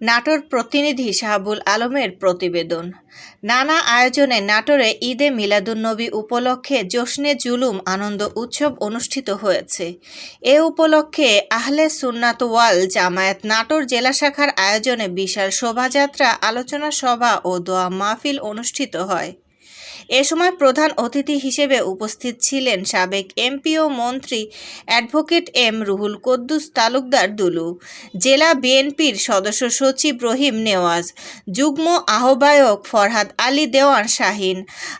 নাটোর প্রতিনিধি শাহাবুল আলমের প্রতিবেদন। নানা আয়োজনে নাটোরে ঈদে মিলাদুন্নবী উপলক্ষে জোশনে জুলুম আনন্দ উৎসব অনুষ্ঠিত হয়েছে। এ উপলক্ষে আহলে সুন্নাত ওয়াল জামায়াত নাটোর জেলা শাখার আয়োজনে বিশাল শোভাযাত্রা, আলোচনা সভা ও দোয়া মাহফিল অনুষ্ঠিত হয়। এ সময় প্রধান অতিথি হিসেবে উপস্থিত ছিলেন সাবেক এমপি ও মন্ত্রী অ্যাডভোকেট এম রুহুল কুদ্দুস তালুকদার দুলু, জেলা বিএনপির সদস্য সচিব রহিম নেওয়াজ, যুগ্ম আহ্বায়ক ফরহাদ আলী দেওয়ান শাহিন,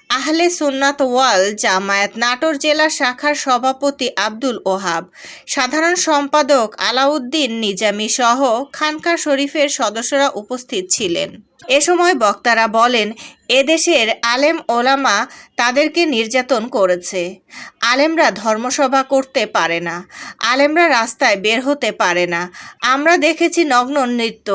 আহলে সুন্নাত ওয়াল জামায়াত নাটোর জেলা শাখার সভাপতি আব্দুল ওহাব, সাধারণ সম্পাদক আলাউদ্দিন নিজামী সহ খানকা শরীফের সদস্যরা উপস্থিত ছিলেন। এ সময় বক্তারা বলেন এদেশের আলেম ওলামা তাদেরকে নির্যাতন করেছে। আলেমরা ধর্মসভা করতে পারে না। আলেমরা রাস্তায় বের হতে পারে না। আমরা দেখেছি নগ্ন নৃত্য।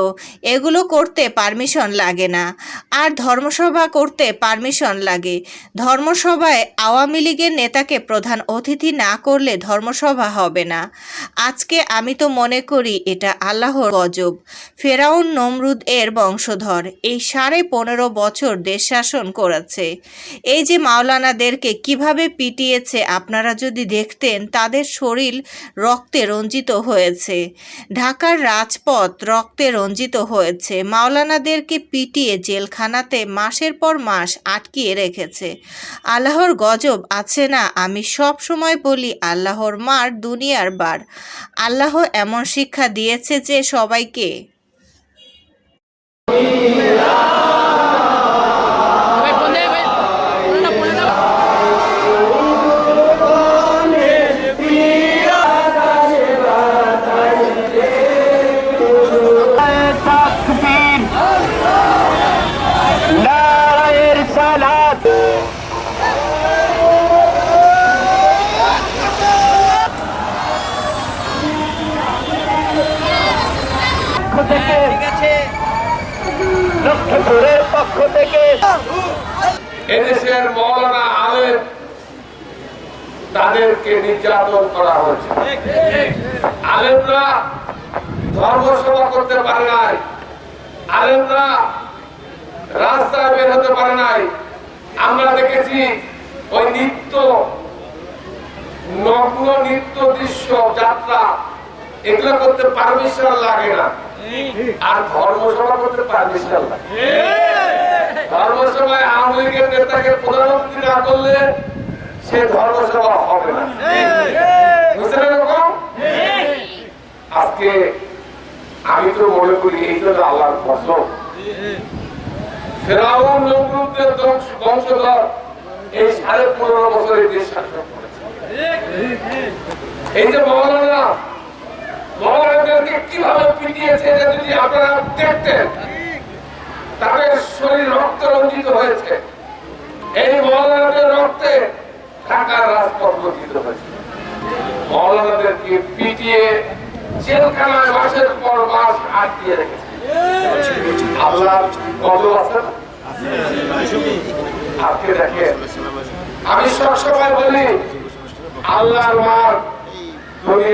এগুলো করতে পারমিশন লাগে না। আর ধর্মসভা করতে পারমিশন লাগে। ধর্মসভায় আওয়ামী লীগের নেতাকে প্রধান অতিথি না করলে ধর্মসভা হবে না। আজকে আমি তো মনে করি এটা আল্লাহর গজব। ফেরাউন নমরুদ এর বংশধর এই সাড়ে পনেরো বছর দেশ শাসন করেছে। এই যে মাওলানাদেরকে কীভাবে পিটিয়েছে আপনারা যদি দেখতেন, তাদের শরীর রক্তে রঞ্জিত হয়েছে। ঢাকার রাজপথ রক্তে রঞ্জিত হয়েছে। মাওলানাদেরকে পিটিয়ে জেলখানাতে মাসের পর মাস আটকিয়ে রেখেছে। আল্লাহর গজব আছে না? আমি সব সময় বলি, আল্লাহর মার দুনিয়ার বার। আল্লাহ এমন শিক্ষা দিয়েছে যে সবাইকে আলেম তাদেরকে নির্যাতন করা হয়েছে। আলেমরা ধর্মসভা করতে পারে নাই। আলেমরা রাস্তায় বের হতে পারে নাই। আমরা দেখেছি ওই নৃত্য নগ্ন নৃত্য দৃশ্য যাত্রা এগুলো করতে পারমিশন লাগে না। আর ধর্মসভা করতে পারমিশন ধর্মসভায় আওয়ামী লীগের নেতাকে প্রধানমন্ত্রী না করলে সে ধর্মসভা হবে না। আজকে আমি তো মনে করি এই জন্য আল্লাহর ফসল এই সাড়ে পনেরো বছরের দেশ শাসন এই যে মৌলানা মৌলানাদেরকে কীভাবে পিটিয়েছে যদি আপনারা দেখতেন, তাদের শরীর রক্ত রঞ্জিত হয়েছে। এই রক্তে রাজপথ রঞ্জিত হয়েছে। পিটিয়ে জেলখানায় মাসের পর মাস রেখেছে। আল্লাহ কত আছে না? আজকে দেখেন, আমি সবসময় বলি, আল্লাহর মার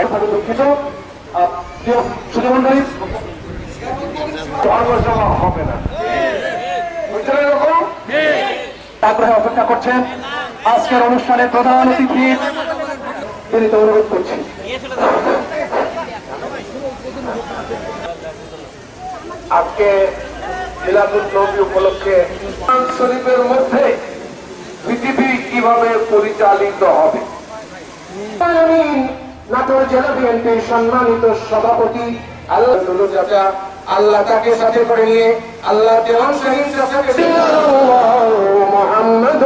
এখন দুঃখিত। সুধীমণ্ডলী ধর্মসভা হবে না। আগ্রহে অপেক্ষা করছেন। আজকের অনুষ্ঠানে প্রধান অতিথি, তিনি তো অনুরোধ করছি আজকে মিলাদুল নবী উপলক্ষে শরীফের মধ্যে পৃথিবী কীভাবে পরিচালিত হবে? নাটোর জেলা বিএনপির সম্মানিত সভাপতি আল্লাহ আল্লাহ তাকে সাথে করে নিয়ে আল্লাহ মোহাম্মদ